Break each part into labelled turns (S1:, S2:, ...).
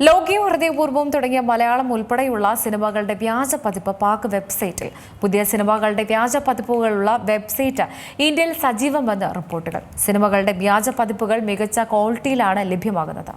S1: ലോകിയും ഹൃദയപൂർവം തുടങ്ങിയ മലയാളം ഉൾപ്പെടെയുള്ള സിനിമകളുടെ വ്യാജ പതിപ്പ് പാക് വെബ്സൈറ്റിൽ. പുതിയ സിനിമകളുടെ വ്യാജ പതിപ്പുകളുള്ള വെബ്സൈറ്റ് ഇന്ത്യയിൽ സജീവമെന്ന് റിപ്പോർട്ടുകൾ. സിനിമകളുടെ വ്യാജ പതിപ്പുകൾ മികച്ച ക്വാളിറ്റിയിലാണ് ലഭ്യമാകുന്നത്.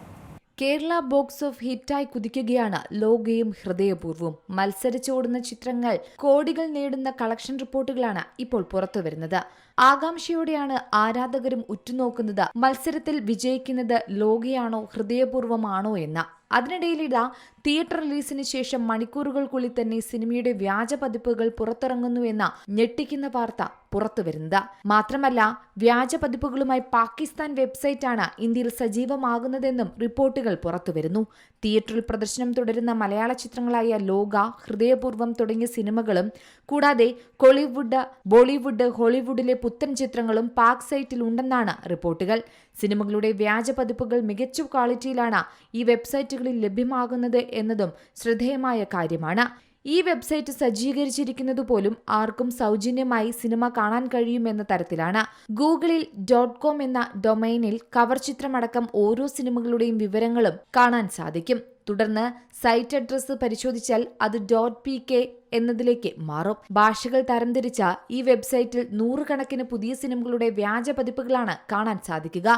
S2: കേരള ബോക്സ് ഓഫ് ഹിറ്റായി കുതിക്കുകയാണ് ലോകയും ഹൃദയപൂർവം. മത്സരിച്ചോടുന്ന ചിത്രങ്ങൾ കോടികൾ നേടുന്ന കളക്ഷൻ റിപ്പോർട്ടുകളാണ് ഇപ്പോൾ പുറത്തുവരുന്നത്. ആകാംക്ഷയോടെയാണ് ആരാധകരും ഉറ്റുനോക്കുന്നത്. മത്സരത്തിൽ വിജയിക്കുന്നത് ലോകയാണോ ഹൃദയപൂർവമാണോ എന്ന്. അതിനിടയിലിതാ തിയേറ്റർ റിലീസിന് ശേഷം മണിക്കൂറുകൾക്കുള്ളിൽ തന്നെ സിനിമയുടെ വ്യാജ പതിപ്പുകൾ പുറത്തിറങ്ങുന്നുവെന്ന ഞെട്ടിക്കുന്ന വാർത്ത പുറത്തുവരുന്നത്. മാത്രമല്ല വ്യാജ പതിപ്പുകളുമായി പാകിസ്ഥാൻ വെബ്സൈറ്റാണ് ഇന്ത്യയിൽ സജീവമാകുന്നതെന്നും റിപ്പോർട്ടുകൾ പുറത്തുവരുന്നു. തിയേറ്ററിൽ പ്രദർശനം തുടരുന്ന മലയാള ചിത്രങ്ങളായ ലോക ഹൃദയപൂർവം തുടങ്ങിയ സിനിമകളും കൂടാതെ കോളിവുഡ് ബോളിവുഡ് ഹോളിവുഡിലെ പുത്തൻ ചിത്രങ്ങളും പാക് സൈറ്റിൽ ഉണ്ടെന്നാണ് റിപ്പോർട്ടുകൾ. സിനിമകളുടെ വ്യാജ പതിപ്പുകൾ മികച്ച ക്വാളിറ്റിയിലാണ് ഈ വെബ്സൈറ്റുകളിൽ ലഭ്യമാകുന്നത് എന്നതും ശ്രദ്ധേയമായ കാര്യമാണ്. ഈ വെബ്സൈറ്റ് സജ്ജീകരിച്ചിരിക്കുന്നത് പോലും ആർക്കും സൗജന്യമായി സിനിമ കാണാൻ കഴിയുമെന്ന തരത്തിലാണ്. ഗൂഗിളിൽ ഡോട്ട് കോം എന്ന ഡൊമൈനിൽ കവർ ചിത്രമടക്കം ഓരോ സിനിമകളുടെയും വിവരങ്ങളും കാണാൻ സാധിക്കും. തുടർന്ന് സൈറ്റ് അഡ്രസ് പരിശോധിച്ചാൽ അത് ഡോട്ട് പി കെ എന്നതിലേക്ക് മാറും. ഭാഷകൾ തരംതിരിച്ച ഈ വെബ്സൈറ്റിൽ നൂറുകണക്കിന് പുതിയ സിനിമകളുടെ വ്യാജ പതിപ്പുകളാണ് കാണാൻ സാധിക്കുക.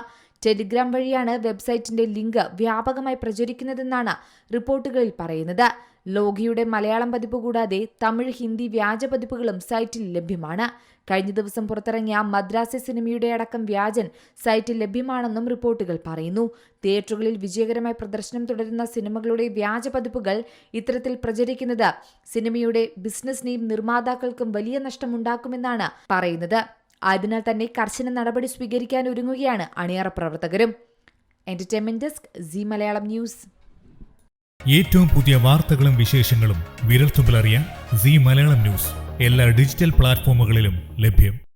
S2: ടെലിഗ്രാം വഴിയാണ് വെബ്സൈറ്റിന്റെ ലിങ്ക് വ്യാപകമായി പ്രചരിക്കുന്നതെന്നാണ് റിപ്പോർട്ടുകളിൽ പറയുന്നത്. ലോഗിയുടെ മലയാളം പതിപ്പ് കൂടാതെ തമിഴ് ഹിന്ദി വ്യാജ പതിപ്പുകളും സൈറ്റിൽ ലഭ്യമാണ്. കഴിഞ്ഞ ദിവസം പുറത്തിറങ്ങിയ മദ്രാസി സിനിമയുടെ അടക്കം വ്യാജൻ സൈറ്റിൽ ലഭ്യമാണെന്നും റിപ്പോർട്ടുകൾ പറയുന്നു. തിയേറ്ററുകളിൽ വിജയകരമായി പ്രദർശനം തുടരുന്ന സിനിമകളുടെ വ്യാജ പതിപ്പുകൾ ഇത്തരത്തിൽ പ്രചരിക്കുന്നത് സിനിമയുടെ ബിസിനസിനെയും നിർമ്മാതാക്കൾക്കും വലിയ നഷ്ടമുണ്ടാക്കുമെന്നാണ് പറയുന്നത്. അതിനാൽ തന്നെ കർശന നടപടി സ്വീകരിക്കാൻ ഒരുങ്ങുകയാണ് അണിയറ പ്രവർത്തകരും. Entertainment desk Zee Malayalam news
S3: ഏറ്റവും പുതിയ വാർത്തകളും വിശേഷങ്ങളും വിരൽത്തുമ്പിലറിയാൻ സി മലയാളം ന്യൂസ് എല്ലാ ഡിജിറ്റൽ പ്ലാറ്റ്ഫോമുകളിലും ലഭ്യം.